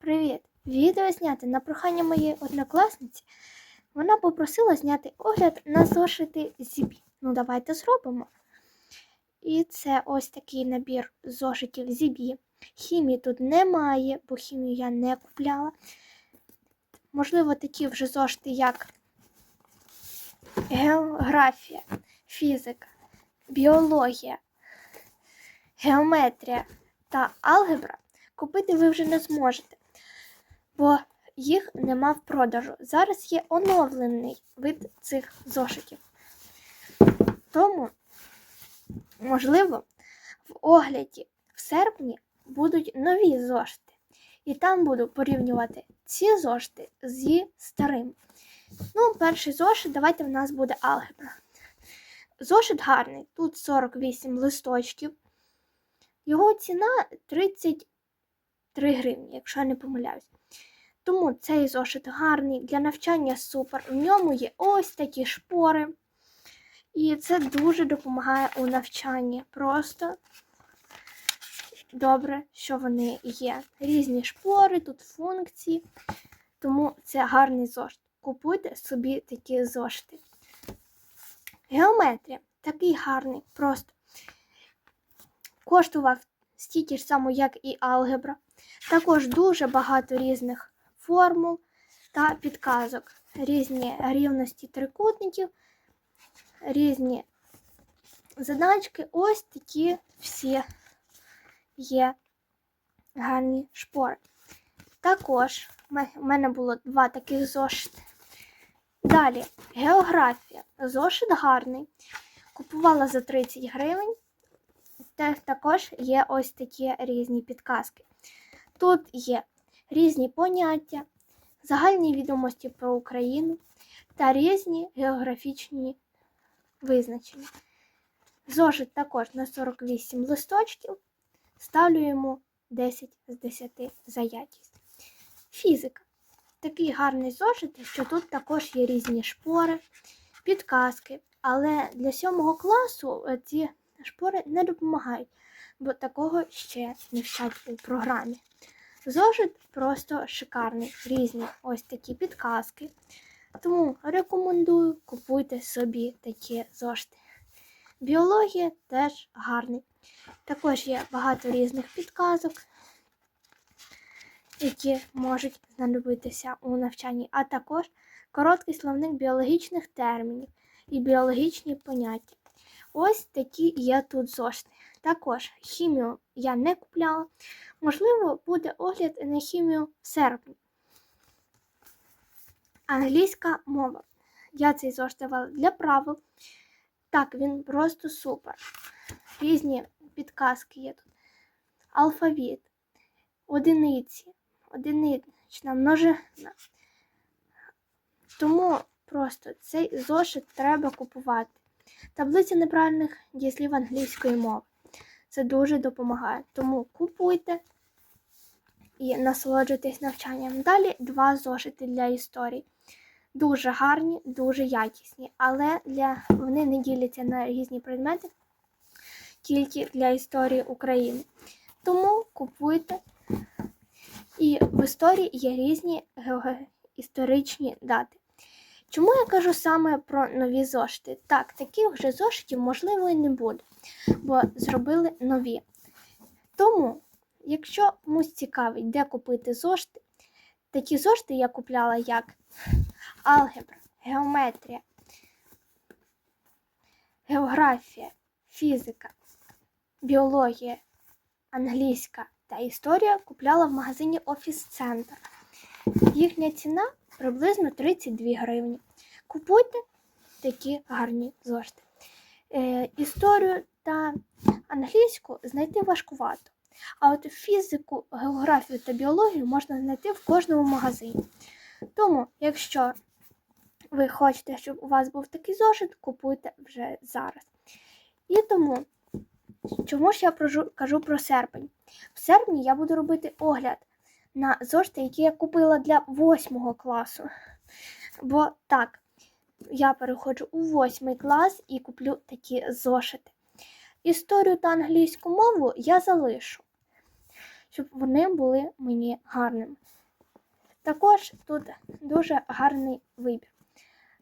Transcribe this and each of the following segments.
Привіт! Відео зняти на прохання моєї однокласниці. Вона попросила зняти огляд на зошити Зібі. Ну, давайте зробимо. І це ось такий набір зошитів Зібі. Хімії тут немає, бо хімію я не купляла. Можливо, такі вже зошити, як географія, фізика, біологія, геометрія та алгебра купити ви вже не зможете, бо їх нема в продажу. Зараз є оновлений вид цих зошитів. Тому, можливо, в огляді в серпні будуть нові зошити. І там буду порівнювати ці зошити зі старим. Ну, перший зошит, давайте в нас буде алгебра. Зошит гарний, тут 48 листочків. Його ціна 33 гривні, якщо я не помиляюсь. Тому цей зошит гарний, для навчання супер. В ньому є ось такі шпори. І це дуже допомагає у навчанні. Просто добре, що вони є. Різні шпори, тут функції. Тому це гарний зошит. Купуйте собі такі зошити. Геометрія такий гарний, просто коштував стільки ж само, як і алгебра. Також дуже багато різних формул та підказок, різні рівності трикутників, різні задачки. Ось такі всі є гарні шпори. Також в мене було два таких зошити. Далі, географія. Зошит гарний. Купувала за 30 гривень. Та також є ось такі різні підказки. Тут є різні поняття, загальні відомості про Україну та різні географічні визначення. Зошит також на 48 листочків. Ставлю йому 10 з 10 за якість. Фізика. Такий гарний зошит, що тут також є різні шпори, підказки. Але для сьомого класу ці шпори не допомагають, бо такого ще не вчать у програмі. Зошит просто шикарний, різні ось такі підказки. Тому рекомендую купуйте собі такі зошити. Біологія теж гарний. Також є багато різних підказок, які можуть знадобитися у навчанні, а також короткий словник біологічних термінів і біологічні поняття. Ось такі є тут зошити. Також хімію я не купляла. Можливо, буде огляд на хімію в серпні. Англійська мова. Я цей зошит давала для правил. Так, він просто супер. Різні підказки є тут. Алфавіт, одиниці, одинична, множина. Тому просто цей зошит треба купувати. Таблиця неправильних дієслів англійської мови. Це дуже допомагає. Тому купуйте і насолоджуйтесь навчанням. Далі два зошити для історії. Дуже гарні, дуже якісні, але для... вони не діляться на різні предмети, тільки для історії України. Тому купуйте. І в історії є різні історичні дати. Чому я кажу саме про нові зошити? Так, таких вже зошитів, можливо, і не буде, бо зробили нові. Тому, якщо комусь цікавить, де купити зошити, такі зошити я купляла як алгебра, геометрія, географія, фізика, біологія, англійська та історія купляла в магазині Офіс Центр. Їхня ціна приблизно 32 гривні. Купуйте такі гарні зошити. Е, історію та англійську знайти важкувато. А от фізику, географію та біологію можна знайти в кожному магазині. Тому, якщо ви хочете, щоб у вас був такий зошит, купуйте вже зараз. І тому, чому ж я кажу про серпень? В серпні я буду робити огляд на зошити, які я купила для 8 класу. Бо так, я переходжу у 8 клас і куплю такі зошити. Історію та англійську мову я залишу. щоб вони були мені гарними. Також тут дуже гарний вибір.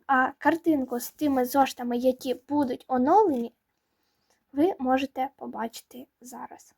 А картинку з тими зоштами, які будуть оновлені, ви можете побачити зараз.